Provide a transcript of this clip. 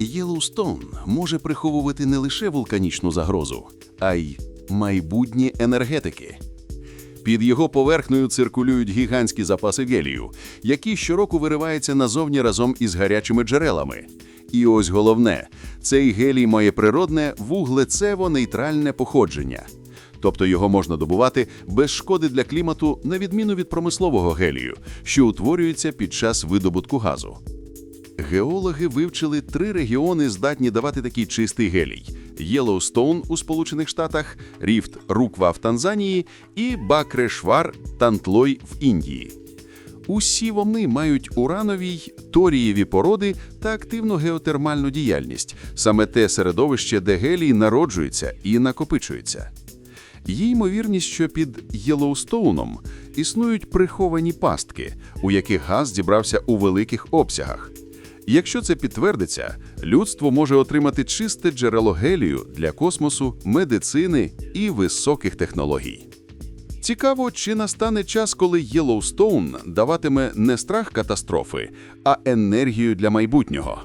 Єлоустоун може приховувати не лише вулканічну загрозу, а й майбутні енергетики. Під його поверхнею циркулюють гігантські запаси гелію, які щороку вириваються назовні разом із гарячими джерелами. І ось головне, цей гелій має природне вуглецево-нейтральне походження. Тобто його можна добувати без шкоди для клімату, на відміну від промислового гелію, що утворюється під час видобутку газу. Геологи вивчили три регіони, здатні давати такий чистий гелій: Єлоустоун у Сполучених Штатах, Ріфт Руква в Танзанії і Бакрешвар Тантлой в Індії. Усі вони мають уранові, торієві породи та активну геотермальну діяльність, саме те середовище, де гелій народжується і накопичується. Є ймовірність, що під Єлоустоуном існують приховані пастки, у яких газ зібрався у великих обсягах. Якщо це підтвердиться, людство може отримати чисте джерело гелію для космосу, медицини і високих технологій. Цікаво, чи настане час, коли Єлоустоун даватиме не страх катастрофи, а енергію для майбутнього.